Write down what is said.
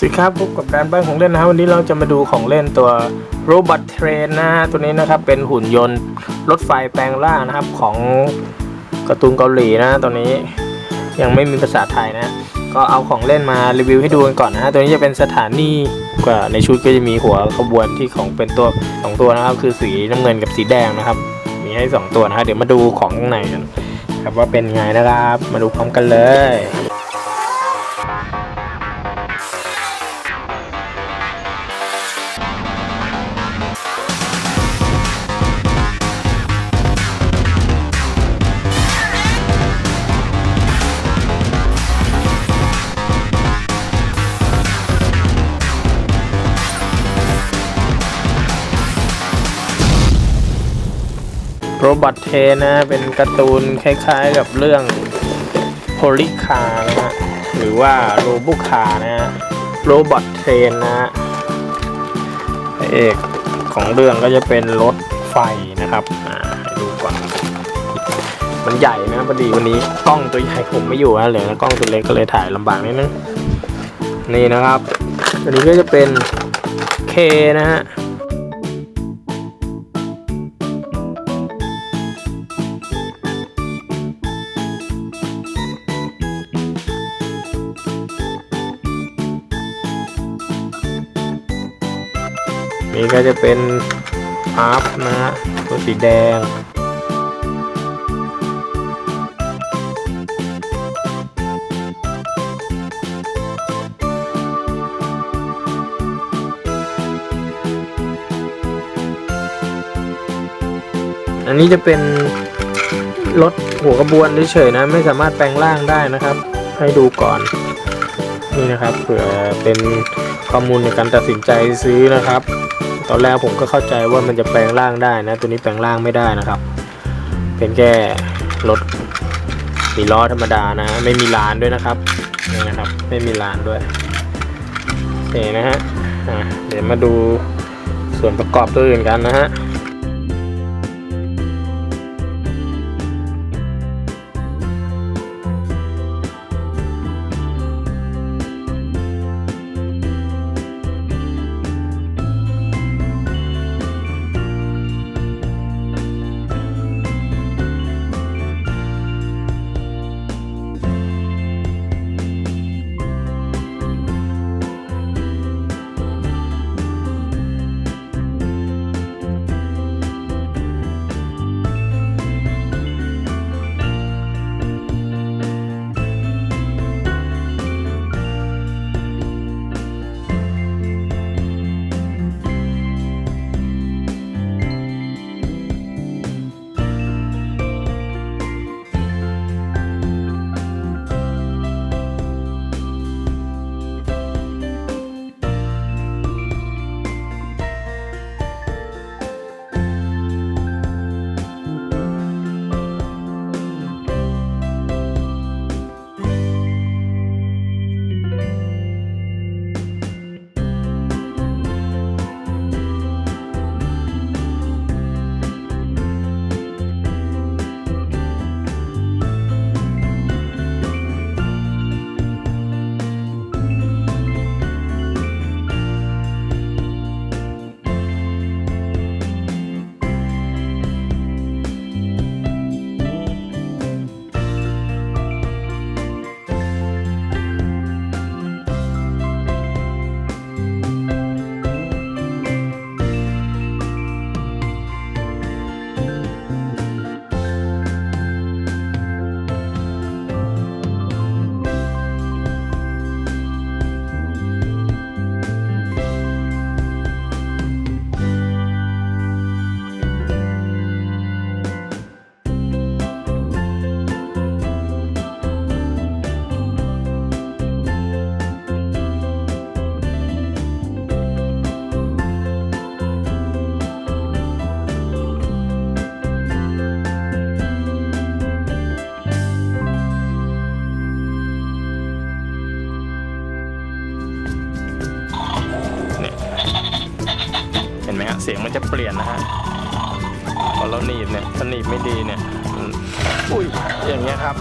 สวัสดีครับพบกับการบ้านของเล่นนะครับวันนี้เราจะมาดูของเล่นตัวโรบอทเทรนนะฮะตัวนี้นะครับเป็นหุ่นยนต์รถไฟแปลงร่างนะครับของการ์ตูนเกาหลีนะตัวนี้ยังไม่มีภาษาไทยนะ ก็เอาของเล่นมารีวิวให้ดูกันก่อนนะฮะตัวนี้จะเป็นสถานีกว่าในชุดก็จะมีหัวขบวนที่ของเป็นตัวสองตัวนะครับ คือสีน้ำเงินกับสีแดงนะครับ มีให้สองตัวนะฮะเดี๋ยวมาดูของข้างในกันครับว่าเป็นไงนะครับมาดูพร้อมกันเลย โรบอทเทนะเป็นการ์ตูนคล้ายๆกับเรื่องโพลิคานะฮะหรือว่าโรบุคานะฮะโรบอทเทนนะฮะพระเอกของเรื่องก็จะเป็นรถไฟนะครับอ่าดูก่อนมันใหญ่นะพอดีวันนี้กล้องตัวใหญ่ผมไม่อยู่นะเหลือกล้องตัวเล็กก็เลยถ่ายลำบากนิดนึงนี่นะครับ อันนี้ก็จะเป็นเคนะฮะ นี่ก็จะเป็นอาร์ฟนะฮะตัวสีแดงอันนี้จะเป็นรถหัวกระบวนเฉยๆนะ ไม่สามารถแปลงร่างได้นะครับ ให้ดูก่อนนี่นะครับเผื่อเป็นข้อมูลในการตัดสินใจซื้อนะครับ ตอนแรกผมก็เข้าใจว่ามันจะแปลงร่างได้นะ ตัวนี้แปลงร่างไม่ได้นะครับ เป็นแค่รถมีล้อธรรมดานะ ไม่มีลานด้วยนะครับนี่นะครับ ไม่มีลานด้วยโอเคนะฮะะเดี๋ยวมาดูส่วนประกอบตัวอื่นกันนะฮะ สียงมันจะเปลี่ยนนะฮะพอเราหนีบเนี่ยถ้าหนีบไม่ดีเนี่ย อุ้ยอย่างเงี้ยครับ